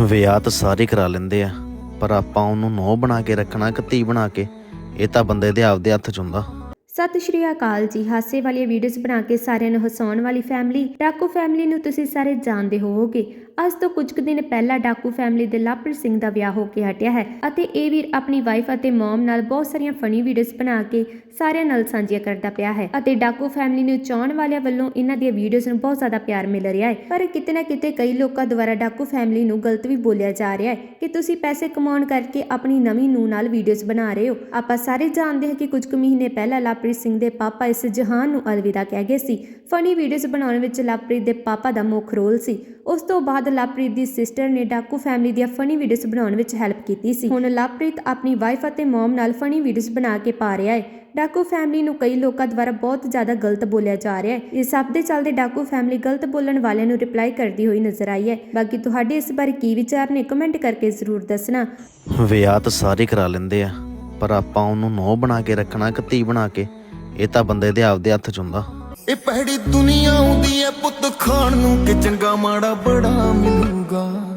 ਵਿਆਹ ਤਾਂ ਸਾਰੇ ਕਰਾ ਲੈਂਦੇ ਆ, ਪਰ ਆਪਾਂ ਉਹਨੂੰ ਨੋ ਬਣਾ ਕੇ ਰੱਖਣਾ ਕਿ ਧੀ ਬਣਾ ਕੇ, ਇਹ ਤਾਂ ਬੰਦੇ ਦੇ ਆਪਦੇ ਹੱਥ 'ਚ ਹੁੰਦਾ। ਸਤਿ ਸ਼੍ਰੀ ਅਕਾਲ ਜੀ, ਹਾਸੇ ਵਾਲੀਆਂ ਵੀਡੀਓਜ਼ ਬਣਾ ਕੇ ਸਾਰਿਆਂ ਨੂੰ ਹਸਾਉਣ ਵਾਲੀ ਫੈਮਿਲੀ ਡਾਕੂ ਫੈਮਿਲੀ ਨੂੰ ਤੁਸੀਂ ਸਾਰੇ ਜਾਣਦੇ ਹੋਵੋਗੇ। ਅੱਜ ਤੋਂ ਕੁਝ ਕੁ ਦਿਨ ਪਹਿਲਾਂ ਡਾਕੂ ਫੈਮਿਲੀ ਦੇ ਲਵਪ੍ਰੀਤ ਸਿੰਘ ਦਾ ਵਿਆਹ ਹੋ ਕੇ ਹਟਿਆ ਹੈ ਅਤੇ ਇਹ ਵੀਰ ਆਪਣੀ ਵਾਈਫ ਅਤੇ ਮਮ ਨਾਲ ਬਹੁਤ ਸਾਰੀਆਂ ਫਨੀ ਵੀਡੀਓਜ਼ ਬਣਾ ਕੇ ਸਾਰਿਆਂ ਨਾਲ ਸਾਂਝੀਆਂ ਕਰਦਾ ਪਿਆ ਹੈ ਅਤੇ ਡਾਕੂ ਫੈਮਿਲੀ ਨੂੰ ਚਾਹਣ ਵਾਲਿਆਂ ਵੱਲੋਂ ਇਹਨਾਂ ਦੀਆਂ ਵੀਡੀਓਜ਼ ਨੂੰ ਬਹੁਤ ਜ਼ਿਆਦਾ ਪਿਆਰ ਮਿਲ ਰਿਹਾ ਹੈ। ਪਰ ਕਿਤੇ ਨਾ ਕਿਤੇ ਕਈ ਲੋਕਾਂ ਦੁਆਰਾ ਡਾਕੂ ਫੈਮਿਲੀ ਨੂੰ ਗਲਤ ਵੀ ਬੋਲਿਆ ਜਾ ਰਿਹਾ ਹੈ ਕਿ ਤੁਸੀਂ ਪੈਸੇ ਕਮਾਉਣ ਕਰਕੇ ਆਪਣੀ ਨਵੀਂ ਨੂੰ ਨਾਲ ਵੀਡੀਓਜ਼ ਬਣਾ ਰਹੇ ਹੋ। ਆਪਾਂ ਸਾਰੇ ਜਾਣਦੇ ਹਾਂ ਕਿ ਕੁਝ ਕੁ ਮਹੀਨੇ ਪਹਿਲਾਂ ਲਵਪ੍ਰੀਤ ਸਿੰਘ ਦੇ ਪਾਪਾ ਇਸ ਜਹਾਨ ਨੂੰ ਅਲਵਿਦਾ ਕਹਿ ਗਏ ਸੀ। ਫਨੀ ਵੀਡੀਓਜ਼ ਬਣਾਉਣ ਵਿੱਚ ਲਵਪ੍ਰੀਤ ਦੇ ਪਾਪਾ ਦਾ ਮੁੱਖ ਰੋਲ ਸੀ। ਉਸ ਤੋਂ ਬਾਅਦ ਬਾਅਦ ਲਵਪ੍ਰੀਤ ਦੀ ਸਿਸਟਰ ਨੇ ਡਾਕੂ ਫੈਮਿਲੀ ਦੀਆਂ ਫਨੀ ਵੀਡੀਓਜ਼ ਬਣਾਉਣ ਵਿੱਚ ਹੈਲਪ ਕੀਤੀ ਸੀ। ਹੁਣ ਲਵਪ੍ਰੀਤ ਆਪਣੀ ਵਾਈਫ ਅਤੇ ਮਮ ਨਾਲ ਫਨੀ ਵੀਡੀਓਜ਼ ਬਣਾ ਕੇ ਪਾ ਰਿਹਾ ਹੈ। ਡਾਕੂ ਫੈਮਿਲੀ ਨੂੰ ਕਈ ਲੋਕਾਂ ਦੁਆਰਾ ਬਹੁਤ ਜ਼ਿਆਦਾ ਗਲਤ ਬੋਲਿਆ ਜਾ ਰਿਹਾ ਹੈ। ਇਸ ਸਭ ਦੇ ਚੱਲਦੇ ਡਾਕੂ ਫੈਮਿਲੀ ਗਲਤ ਬੋਲਣ ਵਾਲਿਆਂ ਨੂੰ ਰਿਪਲਾਈ ਕਰਦੀ ਹੋਈ ਨਜ਼ਰ ਆਈ ਹੈ। ਬਾਕੀ ਤੁਹਾਡੇ ਇਸ ਬਾਰੇ ਕੀ ਵਿਚਾਰ ਨੇ ਕਮੈਂਟ ਕਰਕੇ ਜ਼ਰੂਰ ਦੱਸਣਾ। ਵਿਆਹ ਤਾਂ ਸਾਰੇ ਕਰਾ ਲੈਂਦੇ ਆ, ਪਰ ਆਪਾਂ ਉਹਨੂੰ ਨੋ ਬਣਾ ਕੇ ਰੱਖਣਾ ਕਿ ਧੀ ਬਣਾ ਕੇ? ਇਹ ਤਾਂ ਬੰਦੇ ਦੇ ਆਪਦੇ ਹੱਥ 'ਚ ਹੁੰਦਾ। ਇਹ ਪਹਿੜੀ ਦੁਨੀਆ ਆਉਂਦੀ ਐ ਪੁੱਤ ਖਾਣ ਨੂੰ ਕਿ ਚੰਗਾ ਮਾੜਾ ਬੜਾ ਮਿਲੂਗਾ।